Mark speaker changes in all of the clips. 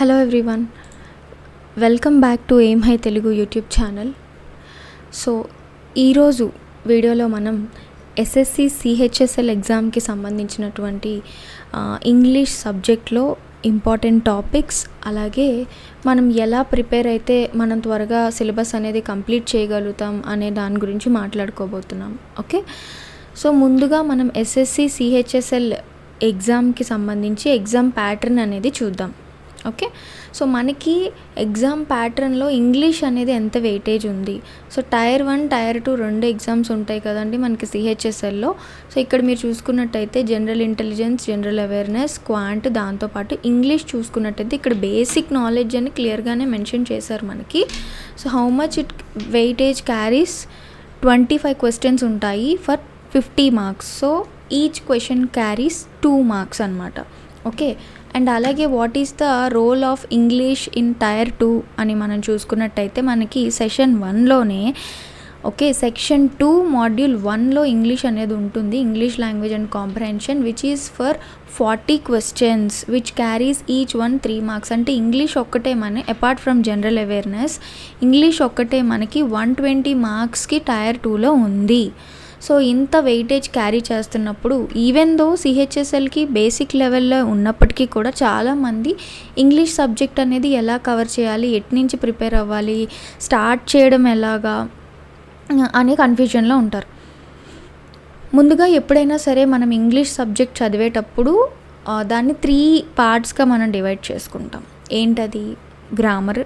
Speaker 1: Hello everyone welcome back to M High Telugu YouTube channel so ఈరోజు వీడియోలో మనం SSC CHSL ఎగ్జామ్కి సంబంధించినటువంటి ఇంగ్లీష్ సబ్జెక్ట్లో ఇంపార్టెంట్ టాపిక్స్ అలాగే మనం ఎలా ప్రిపేర్ అయితే మనం త్వరగా సిలబస్ అనేది కంప్లీట్ చేయగలుగుతాం అనే దాని గురించి మాట్లాడుకోబోతున్నాం. ఓకే సో ముందుగా మనం ఎస్ఎస్సి సిహెచ్ఎస్ఎల్ ఎగ్జామ్కి సంబంధించి ఎగ్జామ్ ప్యాటర్న్ అనేది చూద్దాం. ఓకే? సో మనకి ఎగ్జామ్ ప్యాటర్న్లో ఇంగ్లీష్ అనేది ఎంత వెయిటేజ్ ఉంది? So tier one tier two రెండు ఎగ్జామ్స్ ఉంటాయి కదండి మనకి సిహెచ్ఎస్ఎల్లో. సో ఇక్కడ మీరు చూసుకున్నట్టయితే general intelligence general awareness quant దాంతోపాటు ఇంగ్లీష్ చూసుకున్నట్టయితే ఇక్కడ బేసిక్ నాలెడ్జ్ అని క్లియర్గానే మెన్షన్ చేశారు మనకి. So how much it weightage carries? Twenty five questions ఉంటాయి for fifty marks. So each question carries two marks అనమాట ఓకే? అండ్ అలాగే what is the role of English in tier two అని మనం చూసుకున్నట్టయితే మనకి సెషన్ వన్లోనే ఓకే సెక్షన్ టూ మాడ్యూల్ వన్లో English అనేది ఉంటుంది English language and comprehension which is for forty questions which carries each one three marks అంటే ఇంగ్లీష్ ఒక్కటే మన apart from general awareness English ఒక్కటే మనకి వన్ ట్వంటీ మార్క్స్కి టైర్ టూలో ఉంది. సో ఇంత వెయిటేజ్ క్యారీ చేస్తున్నప్పుడు ఈవెన్ దో సిహెచ్ఎస్ఎల్కి బేసిక్ లెవెల్లో ఉన్నప్పటికీ కూడా చాలామంది ఇంగ్లీష్ సబ్జెక్ట్ అనేది ఎలా కవర్ చేయాలి ఎట్నుంచి ప్రిపేర్ అవ్వాలి స్టార్ట్ చేయడం ఎలాగా అనే కన్ఫ్యూజన్లో ఉంటారు. ముందుగా ఎప్పుడైనా సరే మనం ఇంగ్లీష్ సబ్జెక్ట్ చదివేటప్పుడు దాన్ని త్రీ పార్ట్స్గా మనం డివైడ్ చేసుకుంటాం. ఏంటది? గ్రామర్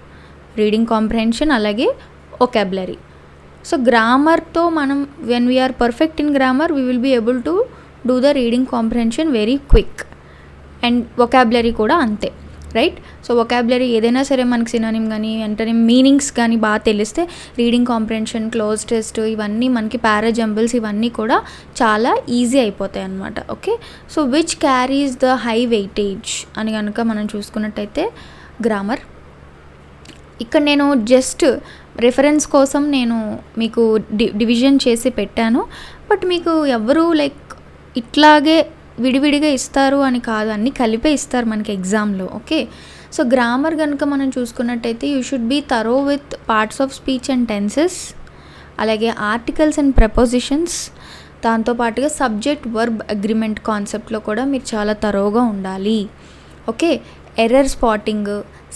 Speaker 1: రీడింగ్ కాంప్రహెన్షన్ అలాగే ఒకాబులరీ సో గ్రామర్తో మనం when we are perfect in grammar we will be able to do the reading comprehension very quick and vocabulary కూడా అంతే రైట్ సో ఒకాబులరీ ఏదైనా సరే మనకి సినానిమ్ కానీ వెంటనే మీనింగ్స్ కానీ బాగా తెలిస్తే రీడింగ్ కాంప్రహెన్షన్ క్లోజ్ టెస్ట్ ఇవన్నీ మనకి పారాజంబుల్స్ ఇవన్నీ కూడా చాలా ఈజీ అయిపోతాయి అన్నమాట okay so which carries the high weightage అని కనుక మనం చూసుకున్నట్టయితే గ్రామర్ ఇక్కడ నేను జస్ట్ రెఫరెన్స్ కోసం నేను మీకు డి డివిజన్ చేసి పెట్టాను. బట్ మీకు ఎవరు లైక్ ఇట్లాగే విడివిడిగా ఇస్తారు అని కాదు. అన్నీ కలిపే ఇస్తారు మనకి ఎగ్జామ్లో ఓకే సో గ్రామర్ కనుక మనం చూసుకున్నట్టయితే you should be thorough with parts of speech and tenses అలాగే ఆర్టికల్స్ అండ్ ప్రపోజిషన్స్ దాంతోపాటుగా సబ్జెక్ట్ వర్బ్ అగ్రిమెంట్ కాన్సెప్ట్లో కూడా మీరు చాలా తరోగా ఉండాలి okay error spotting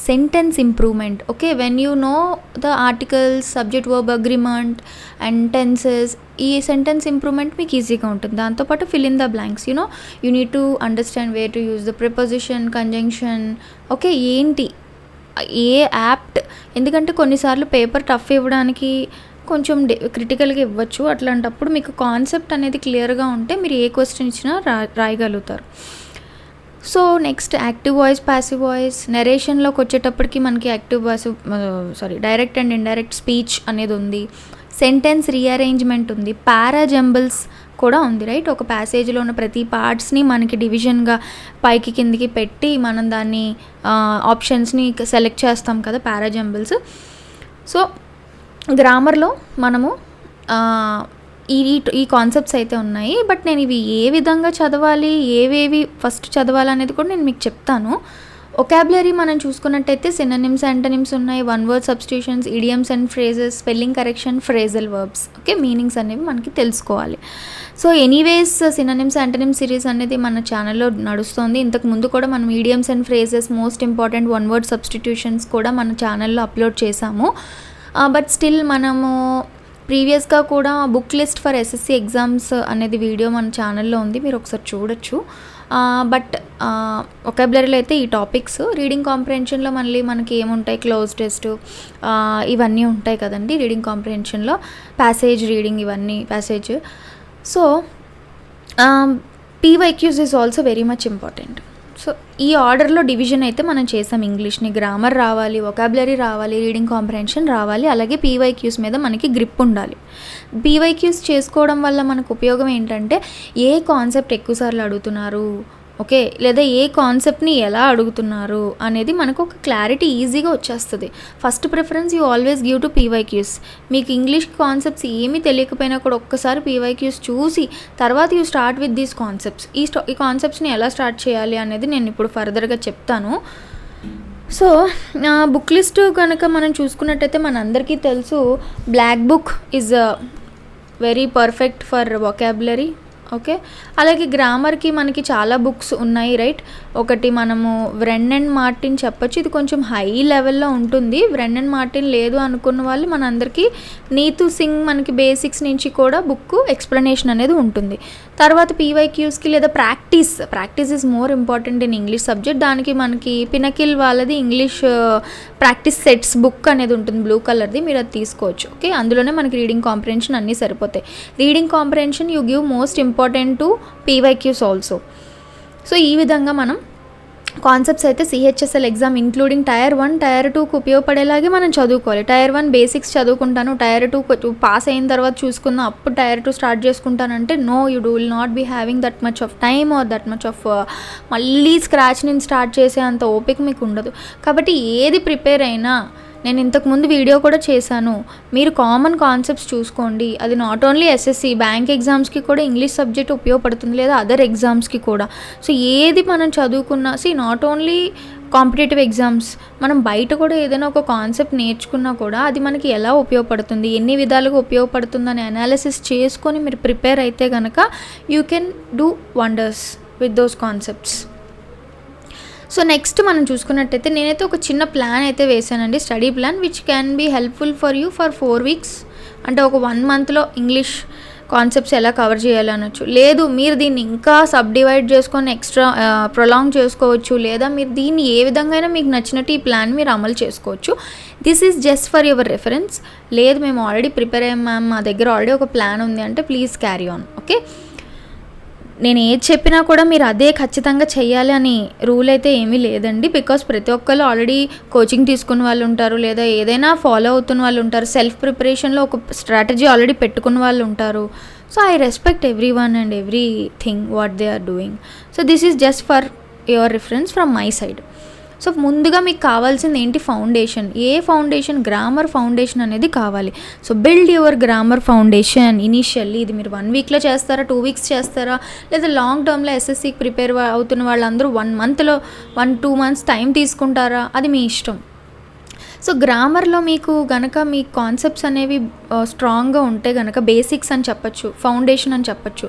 Speaker 1: sentence improvement okay when you know the articles subject verb agreement and tenses ఈ sentence improvement మీకు ఈజీగా ఉంటుంది. దాంతోపాటు fill in the blanks you know you need to understand way to use the preposition conjunction okay ఏంటి? ఏ apt ఎందుకంటే కొన్నిసార్లు paper tough ఇవ్వడానికి కొంచెం క్రిటికల్గా ఇవ్వచ్చు. అట్లాంటప్పుడు మీకు కాన్సెప్ట్ అనేది క్లియర్గా ఉంటే మీరు ఏ క్వశ్చన్ ఇచ్చినా రా రాయగలుగుతారు. So next active voice passive voice నెరేషన్లోకి వచ్చేటప్పటికి మనకి active voice sorry direct and indirect speech అనేది ఉంది. సెంటెన్స్ రీఅరేంజ్మెంట్ ఉంది. పారాజంబుల్స్ కూడా ఉంది రైట్ ఒక ప్యాసేజ్లో ఉన్న ప్రతి పార్ట్స్ని మనకి డివిజన్గా పైకి కిందికి పెట్టి మనం దాన్ని ఆప్షన్స్ని సెలెక్ట్ చేస్తాం కదా పారాజంబుల్స్ సో గ్రామర్లో మనము ఈ ఈ కాన్సెప్ట్స్ అయితే ఉన్నాయి. బట్ నేను ఇవి ఏ విధంగా చదవాలి ఏవేవి ఫస్ట్ చదవాలి అనేది కూడా నేను మీకు చెప్తాను. ఒకాబులరీ మనం చూసుకున్నట్టయితే సిననిమ్స్ యాంటనిమ్స్ ఉన్నాయి. One word substitutions idioms and phrases spelling correction phrasal verbs okay meanings అనేవి మనకి తెలుసుకోవాలి. So anyways synonyms antonyms series అనేది మన ఛానల్లో నడుస్తుంది. ఇంతకు ముందు కూడా మనం idioms and phrases most important one word substitutions కూడా మన ఛానల్లో అప్లోడ్ చేశాము. Uh, బట్ స్టిల్ మనము ప్రీవియస్గా కూడా book list for SSC exams అనేది వీడియో మన ఛానల్లో ఉంది మీరు ఒకసారి చూడొచ్చు. బట్ ఒకాబులరీలో అయితే ఈ టాపిక్స్ రీడింగ్ కాంప్రహెన్షన్లో మళ్ళీ మనకి ఏముంటాయి? క్లోజ్ టెస్ట్ ఇవన్నీ ఉంటాయి కదండి రీడింగ్ కాంప్రహెన్షన్లో ప్యాసేజ్ రీడింగ్ ఇవన్నీ passage so PYQs is also very much important so ఈ ఆర్డర్లో డివిజన్ అయితే మనం చేసాం ఇంగ్లీష్ని. గ్రామర్ రావాలి ఒకాబులరీ రావాలి రీడింగ్ కాంప్రహెన్షన్ రావాలి అలాగే పీవైక్యూస్ మీద మనకి గ్రిప్ ఉండాలి. పీవైక్యూస్ చేసుకోవడం వల్ల మనకు ఉపయోగం ఏంటంటే ఏ కాన్సెప్ట్ ఎక్కువసార్లు అడుగుతున్నారు? ఓకే లేదా ఏ కాన్సెప్ట్ని ఎలా అడుగుతున్నారు అనేది మనకు ఒక క్లారిటీ ఈజీగా వచ్చేస్తుంది. First preference you always give to PYQs. మీకు ఇంగ్లీష్ కాన్సెప్ట్స్ ఏమీ తెలియకపోయినా కూడా ఒక్కసారి పీవైక్యూస్ చూసి తర్వాత you start with these concepts. ఈ స్టా ఈ కాన్సెప్ట్స్ని ఎలా స్టార్ట్ చేయాలి అనేది నేను ఇప్పుడు ఫర్దర్గా చెప్తాను. సో బుక్ లిస్ట్ కనుక మనం చూసుకున్నట్టయితే మనందరికీ తెలుసు Black Book is very perfect for vocabulary. Okay? అలాగే గ్రామర్కి మనకి చాలా బుక్స్ ఉన్నాయి రైట్? ఒకటి మనము వ్రెన్ అండ్ మార్టిన్ చెప్పచ్చు. ఇది కొంచెం హై లెవెల్లో ఉంటుంది. వ్రెన్ అండ్ మార్టిన్ లేదు అనుకున్న వాళ్ళు మనందరికీ నీతు సింగ్ మనకి బేసిక్స్ నుంచి కూడా బుక్ ఎక్స్ప్లెనేషన్ అనేది ఉంటుంది. తర్వాత పీవైక్యూస్కి లేదా practice practice is more important in English subject. దానికి మనకి పినకిల్ వాళ్ళది ఇంగ్లీష్ ప్రాక్టీస్ సెట్స్ బుక్ అనేది ఉంటుంది బ్లూ కలర్ది మీరు అది తీసుకోవచ్చు. ఓకే అందులోనే మనకి రీడింగ్ కాంప్రహెన్షన్ అన్నీ సరిపోతాయి. Reading comprehension you give most important to PYQs also. So ఈ విధంగా మనం కాన్సెప్ట్స్ అయితే CHSL exam including tier one tier టూకి ఉపయోగపడేలాగే మనం చదువుకోవాలి. టైర్ వన్ బేసిక్స్ చదువుకుంటాను. టైర్ టూ పాస్ అయిన తర్వాత చూసుకుందాం. అప్పుడు tier two start చేసుకుంటానంటే no you do will not be having that much of time or that much of మళ్ళీ స్క్రాచ్ నుంచి స్టార్ట్ చేసే అంత ఓపిక మీకు ఉండదు. కాబట్టి ఏది ప్రిపేర్ అయినా నేను ఇంతకుముందు వీడియో కూడా చేశాను. మీరు కామన్ కాన్సెప్ట్స్ చూసుకోండి. అది నాట్ ఓన్లీ ఎస్ఎస్సి బ్యాంక్ ఎగ్జామ్స్కి కూడా ఇంగ్లీష్ సబ్జెక్ట్ ఉపయోగపడుతుంది లేదా అదర్ ఎగ్జామ్స్కి కూడా. సో ఏది మనం చదువుకున్నా see not only competitive exams మనం బయట కూడా ఏదైనా ఒక కాన్సెప్ట్ నేర్చుకున్నా కూడా అది మనకి ఎలా ఉపయోగపడుతుంది ఎన్ని విధాలుగా ఉపయోగపడుతుంది అని అనాలిసిస్ చేసుకొని మీరు ప్రిపేర్ అయితే కనుక you can do wonders with those concepts so next మనం చూసుకున్నట్టయితే నేనైతే ఒక చిన్న ప్లాన్ అయితే వేసానండి study plan which can be helpful for you for four weeks అంటే ఒక వన్ మంత్లో ఇంగ్లీష్ కాన్సెప్ట్స్ ఎలా కవర్ చేయాలనొచ్చు లేదు మీరు దీన్ని ఇంకా సబ్ డివైడ్ చేసుకొని ఎక్స్ట్రా ప్రొలాంగ్ చేసుకోవచ్చు. లేదా మీరు దీన్ని ఏ విధంగా అయినా మీకు నచ్చినట్టు ఈ ప్లాన్ మీరు అమలు చేసుకోవచ్చు. This is just for your reference లేదు మేము ఆల్రెడీ ప్రిపేర్ అయ్యాం మ్యామ్ మా దగ్గర ఆల్రెడీ ఒక ప్లాన్ ఉంది అంటే ప్లీజ్ క్యారీ ఆన్ ఓకే నేను ఏది చెప్పినా కూడా మీరు అదే ఖచ్చితంగా చేయాలి అని రూల్ అయితే ఏమీ లేదండి. బికాస్ ప్రతి ఒక్కరు ఆల్రెడీ కోచింగ్ తీసుకున్న వాళ్ళు ఉంటారు లేదా ఏదైనా ఫాలో అవుతున్న వాళ్ళు ఉంటారు సెల్ఫ్ ప్రిపరేషన్లో ఒక స్ట్రాటజీ ఆల్రెడీ పెట్టుకున్న వాళ్ళు ఉంటారు. So I respect everyone and everything what they are doing. So this is just for your reference from my side. So ముందుగా మీకు కావాల్సింది ఏంటి ఫౌండేషన్? ఏ ఫౌండేషన్? గ్రామర్ ఫౌండేషన్ అనేది కావాలి. So build your grammar foundation initially. ఇది మీరు one వీక్లో చేస్తారా? టూ వీక్స్ చేస్తారా? లేదా లాంగ్ టర్మ్లో ఎస్ఎస్సికి ప్రిపేర్ అవుతున్న వాళ్ళందరూ వన్ మంత్లో వన్ టూ మంత్స్ టైం తీసుకుంటారా? అది మీ ఇష్టం. సో గ్రామర్లో మీకు గనక మీ కాన్సెప్ట్స్ అనేవి స్ట్రాంగ్గా ఉంటే గనక బేసిక్స్ అని చెప్పచ్చు ఫౌండేషన్ అని చెప్పచ్చు.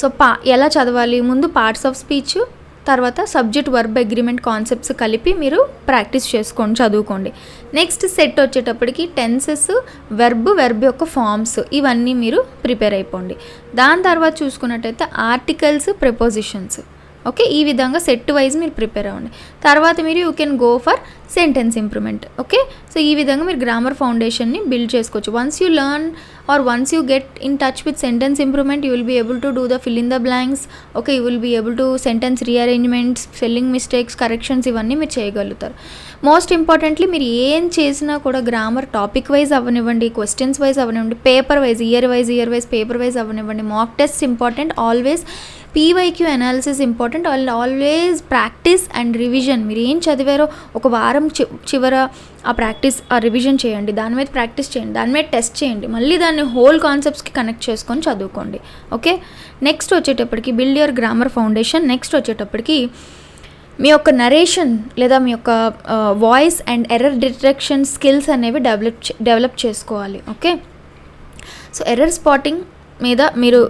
Speaker 1: సో పా ఎలా చదవాలి? ముందు పార్ట్స్ ఆఫ్ స్పీచ్ తర్వాత సబ్జెక్ట్ వర్బ్ అగ్రిమెంట్ కాన్సెప్ట్స్ కలిపి మీరు ప్రాక్టీస్ చేసుకోండి చదువుకోండి. నెక్స్ట్ సెట్ వచ్చేటప్పటికి టెన్సెస్ వెర్బ్ వెర్బ్ యొక్క ఫామ్స్ ఇవన్నీ మీరు ప్రిపేర్ అయిపోండి. దాని తర్వాత చూసుకున్నట్టయితే ఆర్టికల్స్ ప్రిపోజిషన్స్. ఓకే ఈ విధంగా సెట్ వైజ్ మీరు ప్రిపేర్ అవ్వండి. తర్వాత మీరు you can go for sentence improvement okay so ఈ విధంగా మీరు గ్రామర్ ఫౌండేషన్ని బిల్డ్ చేసుకోవచ్చు. Once you learn or once you get in touch with sentence improvement you will be able to do the fill in the blanks okay you will be able to sentence rearrangements spelling mistakes corrections ఇవన్నీ మీరు చేయగలుగుతారు. Most importantly మీరు ఏం చేసినా కూడా grammar topic wise అవ్వనివ్వండి questions wise అవ్వనివ్వండి paper wise year wise year wise paper wise అవ్వనివ్వండి. Mock test important always PYQ analysis important all always practice and revision మీరు ఏం చదివారో ఒక వారం చి చివర ఆ ప్రాక్టీస్ ఆ రివిజన్ చేయండి. దాని మీద ప్రాక్టీస్ చేయండి. దాని మీద టెస్ట్ చేయండి. మళ్ళీ దాన్ని హోల్ కాన్సెప్ట్స్కి కనెక్ట్ చేసుకొని చదువుకోండి. ఓకే నెక్స్ట్ వచ్చేటప్పటికి build your grammar foundation next వచ్చేటప్పటికి మీ యొక్క నరేషన్ లేదా మీ యొక్క voice and error detection skills అనేవి డెవలప్ డెవలప్ చేసుకోవాలి. ఓకే సో ఎర్రర్ స్పాటింగ్ మీద మీరు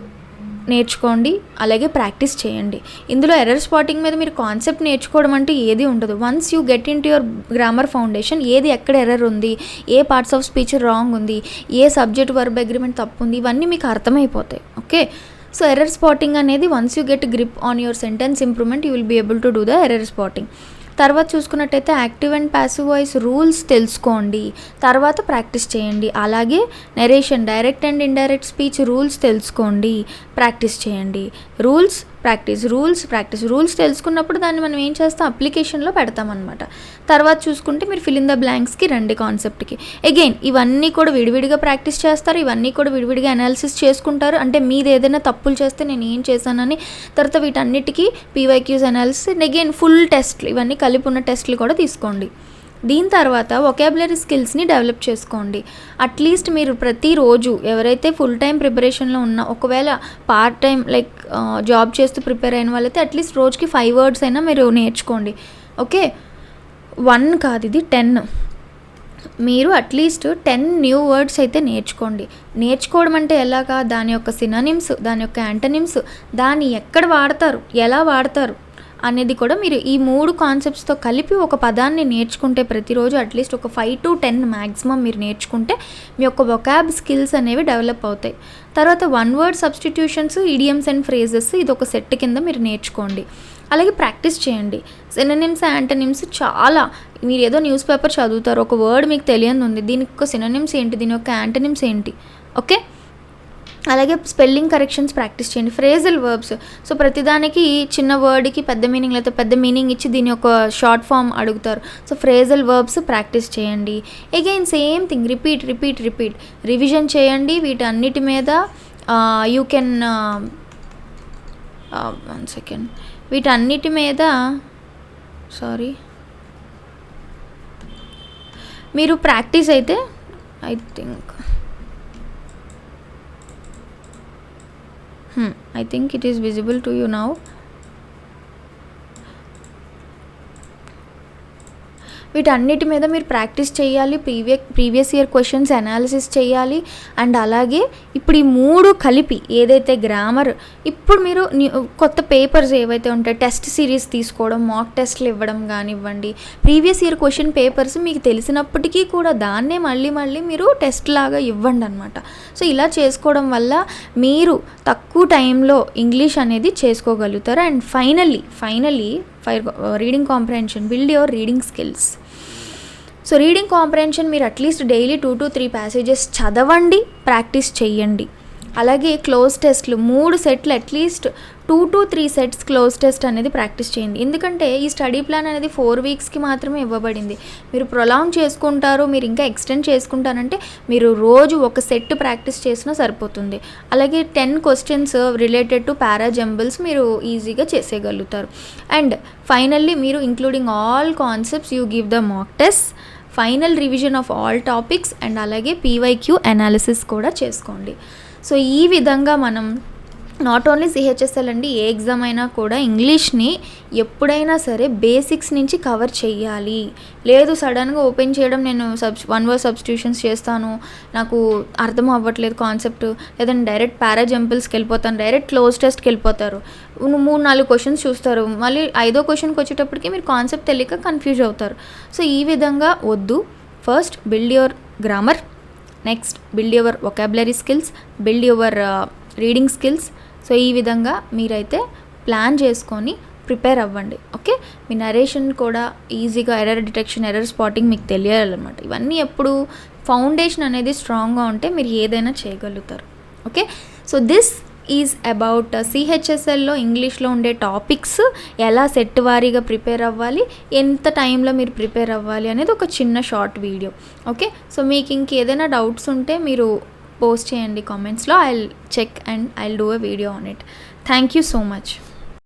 Speaker 1: నేర్చుకోండి అలాగే ప్రాక్టీస్ చేయండి. ఇందులో ఎర్రర్ స్పాటింగ్ మీద మీరు కాన్సెప్ట్ నేర్చుకోవడం అంటే ఏది ఉండదు. Once you get in to your grammar foundation ఏది ఎక్కడ ఎర్రర్ ఉంది ఏ పార్ట్స్ ఆఫ్ స్పీచ్ రాంగ్ ఉంది ఏ సబ్జెక్ట్ వర్బ్ అగ్రిమెంట్ తప్పు ఉంది ఇవన్నీ మీకు అర్థమైపోతాయి. ఓకే సో ఎర్రర్ స్పాటింగ్ అనేది once you get grip on your sentence improvement you will be able to do the error spotting తర్వాత చూసుకున్నట్టయితే active and passive voice rules తెలుసుకోండి. తర్వాత ప్రాక్టీస్ చేయండి. అలాగే narration direct and indirect speech rules తెలుసుకోండి. Practice చేయండి. Rules practice rules practice rules తెలుసుకున్నప్పుడు దాన్ని మనం ఏం చేస్తాం? అప్లికేషన్లో పెడతామన్నమాట. తర్వాత చూసుకుంటే మీరు ఫిల్ ఇన్ ద బ్లాంక్స్కి రండి కాన్సెప్ట్కి. అగైన్ ఇవన్నీ కూడా విడివిడిగా ప్రాక్టీస్ చేస్తారు ఇవన్నీ కూడా విడివిడిగా అనాలిసిస్ చేసుకుంటారు. అంటే మీది ఏదైనా తప్పులు చేస్తే నేను ఏం చేశానని తర్వాత వీటన్నిటికీ PYQs analysis and again full టెస్ట్లు ఇవన్నీ కలిపి ఉన్న టెస్ట్లు కూడా తీసుకోండి. దీని తర్వాత ఒకాబులరీ స్కిల్స్ని డెవలప్ చేసుకోండి. అట్లీస్ట్ మీరు ప్రతిరోజు ఎవరైతే ఫుల్ టైం ప్రిపరేషన్లో ఉన్న ఒకవేళ పార్ట్ టైం లైక్ జాబ్ చేస్తూ ప్రిపేర్ అయిన వాళ్ళైతే అట్లీస్ట్ రోజుకి ఫైవ్ వర్డ్స్ అయినా మీరు నేర్చుకోండి. ఓకే వన్ కాదు ఇది టెన్ మీరు అట్లీస్ట్ టెన్ న్యూ వర్డ్స్ అయితే నేర్చుకోండి. నేర్చుకోవడం అంటే ఎలాగా? దాని యొక్క సినానిమ్స్ దాని యొక్క యాంటనిమ్స్ దాన్ని ఎక్కడ వాడతారు? ఎలా వాడతారు? అనేది కూడా మీరు ఈ మూడు కాన్సెప్ట్స్తో కలిపి ఒక పదాన్ని నేర్చుకుంటే ప్రతిరోజు అట్లీస్ట్ ఒక ఫైవ్ టు టెన్ మ్యాక్సిమం మీరు నేర్చుకుంటే మీ యొక్క వొకాబ్ స్కిల్స్ అనేవి డెవలప్ అవుతాయి. తర్వాత one word substitutions idioms and phrases ఇది ఒక సెట్ కింద మీరు నేర్చుకోండి. అలాగే ప్రాక్టీస్ చేయండి. సిననిమ్స్ యాంటనిమ్స్ చాలా మీరు ఏదో న్యూస్ పేపర్ చదువుతారు ఒక వర్డ్ మీకు తెలియని ఉంది దీనికి ఒక సిననిమ్స్ ఏంటి దీని యొక్క యాంటనిమ్స్ ఏంటి? ఓకే అలాగే స్పెల్లింగ్ కరెక్షన్స్ ప్రాక్టీస్ చేయండి. ఫ్రేజల్ వర్బ్స్ సో ప్రతిదానికి చిన్న వర్డ్కి పెద్ద మీనింగ్ లేకపోతే పెద్ద మీనింగ్ ఇచ్చి దీని యొక్క షార్ట్ ఫామ్ అడుగుతారు. సో ఫ్రేజల్ వర్బ్స్ ప్రాక్టీస్ చేయండి. Again same thing repeat repeat repeat revision చేయండి. వీటన్నిటి మీద యూ కెన్ వన్ సెకండ్ వీటన్నిటి మీద సారీ మీరు ప్రాక్టీస్ అయితే I think hmm, I think it is visible to you now. వీటన్నిటి మీద మీరు ప్రాక్టీస్ చేయాలి previous previous year questions analysis చేయాలి అండ్ అలాగే ఇప్పుడు ఈ మూడు కలిపి ఏదైతే గ్రామర్ ఇప్పుడు మీరు న్యూ- కొత్త పేపర్స్ ఏవైతే ఉంటాయో టెస్ట్ సిరీస్ తీసుకోవడం మాక్ టెస్ట్లు ఇవ్వడం కానివ్వండి ప్రీవియస్ ఇయర్ క్వశ్చన్ పేపర్స్ మీకు తెలిసినప్పటికీ కూడా దాన్నే మళ్ళీ మళ్ళీ మీరు టెస్ట్ లాగా ఇవ్వండి అనమాట సో ఇలా చేసుకోవడం వల్ల మీరు తక్కువ టైంలో ఇంగ్లీష్ అనేది చేసుకోగలుగుతారు. And finally finally fire reading comprehension build your reading skills. So reading comprehension మీరు at least daily two to three passages చదవండి ప్రాక్టీస్ చేయండి అలాగే క్లోజ్ టెస్ట్లు మూడు సెట్లు at least two to three sets cloze test అనేది ప్రాక్టీస్ చేయండి. ఎందుకంటే ఈ స్టడీ ప్లాన్ అనేది ఫోర్ వీక్స్కి మాత్రమే ఇవ్వబడింది. మీరు ప్రొలాంగ్ చేసుకుంటారు మీరు ఇంకా ఎక్స్టెండ్ చేసుకుంటారంటే మీరు రోజు ఒక సెట్ ప్రాక్టీస్ చేసినా సరిపోతుంది. అలాగే ten questions related to parajumbles మీరు ఈజీగా చేసేయగలుగుతారు. అండ్ ఫైనల్లీ మీరు including all concepts you give the mock test final revision of all topics and అలాగే పీవైక్యూ అనాలిసిస్ కూడా చేసుకోండి. సో ఈ విధంగా మనం నాట్ ఓన్లీ సిహెచ్ఎస్ఎల్ అండి ఏ ఎగ్జామ్ అయినా కూడా ఇంగ్లీష్ని ఎప్పుడైనా సరే బేసిక్స్ నుంచి కవర్ చేయాలి లేదు సడన్గా ఓపెన్ చేయడం నేను సబ్ వన్ వర్ సబ్స్టిట్యూషన్స్ చేస్తాను నాకు అర్థం అవ్వట్లేదు కాన్సెప్ట్ లేదంటే డైరెక్ట్ పారాజంపుల్స్కి వెళ్ళిపోతాను డైరెక్ట్ క్లోజ్ టెస్ట్కి వెళ్ళిపోతారు. మూడు నాలుగు క్వశ్చన్స్ చూస్తారు. మళ్ళీ ఐదో క్వశ్చన్కి వచ్చేటప్పటికి మీరు కాన్సెప్ట్ తెలియక కన్ఫ్యూజ్ అవుతారు. సో ఈ విధంగా వద్దు. First build your grammar next build your vocabulary skills build your reading skills so ఈ విధంగా మీరైతే ప్లాన్ చేసుకొని ప్రిపేర్ అవ్వండి ఓకే మీ నరేషన్ కూడా ఈజీగా ఎర్రర్ డిటెక్షన్ ఎర్రర్ స్పాటింగ్ మీకు తెలియాలన్నమాట. ఇవన్నీ ఎప్పుడు ఫౌండేషన్ అనేది స్ట్రాంగ్గా ఉంటే మీరు ఏదైనా చేయగలుగుతారు okay so this is about సిహెచ్ఎస్ఎల్లో ఇంగ్లీష్లో ఉండే టాపిక్స్ ఎలా సెట్ వారీగా ప్రిపేర్ అవ్వాలి ఎంత టైంలో మీరు ప్రిపేర్ అవ్వాలి అనేది ఒక చిన్న షార్ట్ వీడియో ఓకే సో మీకు ఇంకేదైనా డౌట్స్ ఉంటే మీరు పోస్ట్ చేయండి కామెంట్స్లో I check and I do a video on it thank you so much